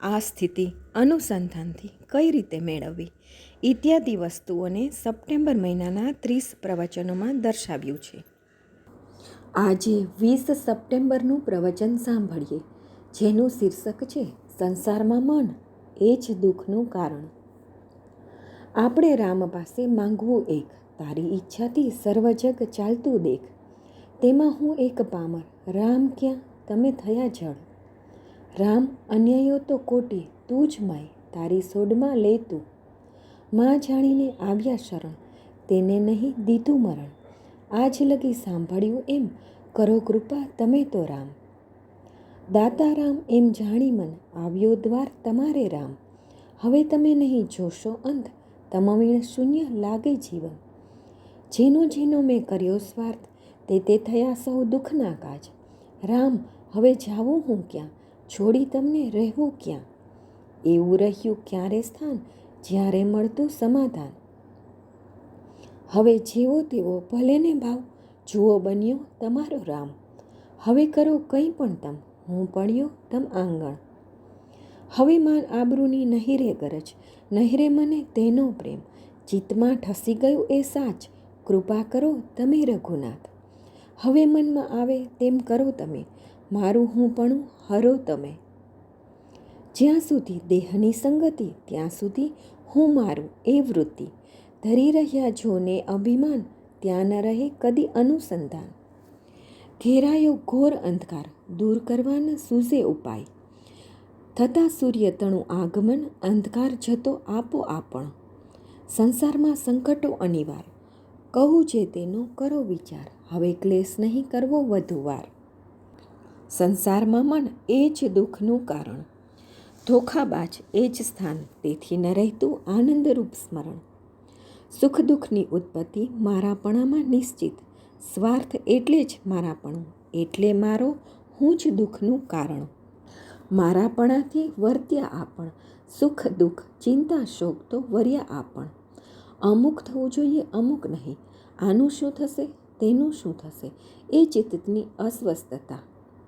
આ સ્થિતિ અનુસંધાનથી કઈ રીતે મેળવવી? ઇત્યાદિ વસ્તુઓને સપ્ટેમ્બર મહિનાના ત્રીસ પ્રવચનોમાં દર્શાવ્યું છે. આજે વીસ સપ્ટેમ્બરનું પ્રવચન સાંભળીએ, જેનું શીર્ષક છે સંસારમાં મન, એ જ દુઃખનું કારણ. આપણે રામ પાસે માંગવું એક, તારી ઈચ્છાથી સર્વજગ ચાલતું દેખ. તેમાં હું એક પામર, રામ ક્યાં? તમે થયા જળ. રામ, અન્યાયો તો કોટી, તું જ માય, તારી સોડમાં લે તું. માં જાણીને આવ્યા શરણ, તેને નહીં દીધું મરણ. આજ લગી સાંભળ્યું એમ, કરો કૃપા તમે તો રામ. દાતા રામ એમ જાણી મન, આવ્યો દ્વાર તમારે રામ. હવે તમે નહીં જોશો અંત તમાવીણ શૂન્ય લાગે જીવન. જેનો જેનો મેં કર્યો સ્વાર્થ, તે તે થયા સૌ દુઃખના કાજ. રામ, હવે જાવું હું ક્યાં? છોડી તમને રહેવું ક્યાં? એવું રહ્યું ક્યારે સ્થાન જ્યારે મળતું સમાધાન? હવે જેવો તેવો ભલેને ભાવ, જુઓ બન્યો તમારો રામ. હવે કરો કંઈ પણ તમ, હું પડ્યો તમ આંગણ. હવે માન આબરૂની નહિરે ગરજ, નહિરે મને તેનો પ્રેમ. ચિત્તમાં ઠસી ગયું એ સાચ, કૃપા કરો તમે રઘુનાથ. હવે મનમાં આવે તેમ કરો તમે મારું હું પણ હરો તમે. જ્યાં સુધી દેહની સંગતિ, ત્યાં સુધી હું મારું એ વૃત્તિ. ધરી રહ્યા જોને અભિમાન, ત્યાં ન રહે કદી અનુસંધાન. ઘેરાયો ઘોર અંધકાર, દૂર કરવાના સૂઝે ઉપાય. થતાં સૂર્ય તણું આગમન, અંધકાર જતો આપો આપણ. સંસારમાં સંકટો અનિવાર. કહું છે તેનો કરો વિચાર. હવે ક્લેશ નહીં કરવો વધુ વાર સંસારમાં મન એ જ દુઃખનું કારણ. ધોખાબાજ એ જ સ્થાન, તેથી ન રહેતું આનંદરૂપ સ્મરણ. સુખ દુઃખની ઉત્પત્તિ મારાપણામાં નિશ્ચિત. સ્વાર્થ એટલે જ મારાપણું, એટલે મારો હું જ દુઃખનું કારણ. મારાપણાથી વર્ત્યા આપણ સુખ દુઃખ ચિંતા, શોક તો વર્યા આપણ. અમુક થવું જોઈએ, અમુક નહીં. આનું શું થશે, તેનું શું થશે? એ ચિત્તની અસ્વસ્થતા.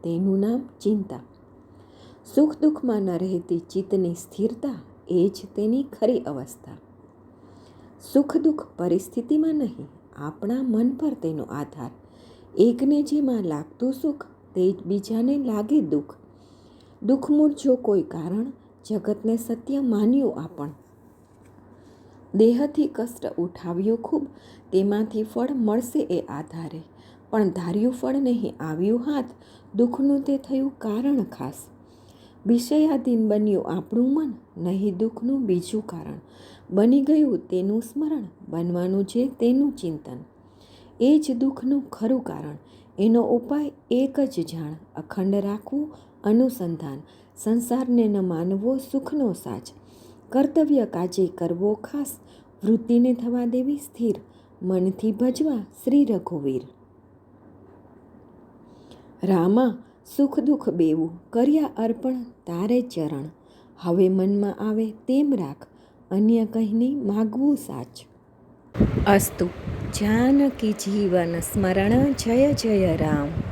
તેનું નામ ચિંતા. સુખ દુઃખમાં ન રહેતી ચિત્તની સ્થિરતા એ જ તેની ખરી અવસ્થા. સુખ દુઃખ પરિસ્થિતિમાં નહીં, આપણા મન પર તેનો આધાર. એકને જેમાં લાગતું સુખ, તે જ બીજાને લાગે દુઃખ. દુઃખમૂળ જો કોઈ કારણ, જગતને સત્ય માન્યું આપણ. દેહથી કષ્ટ ઉઠાવ્યું ખૂબ, તેમાંથી ફળ મળશે એ આધારે. પણ ધાર્યું ફળ નહીં, આવ્યું હાથ. દુઃખનું તે થયું કારણ ખાસ. વિષયાધીન બન્યું આપણું મન, નહીં દુઃખનું બીજું કારણ. બની ગયું તેનું સ્મરણ, બનવાનું છે તેનું ચિંતન. એ જ દુઃખનું ખરું કારણ. એનો ઉપાય એક જ જાણ, અખંડ રાખવું, અનુસંધાન. સંસારને ન માનવો સુખનો સાચ કર્તવ્ય કાજે કરવો ખાસ. વૃત્તિને થવા દેવી સ્થિર. મનથી ભજવા શ્રી રઘુવીર. રામા સુખ દુઃખ બેવું, કર્યા અર્પણ તારે ચરણ. હવે મનમાં આવે તેમ રાખ, અન્ય કહીને માગવું સાચ. અસ્તુ, જાનકી જીવન સ્મરણ, જય જય રામ.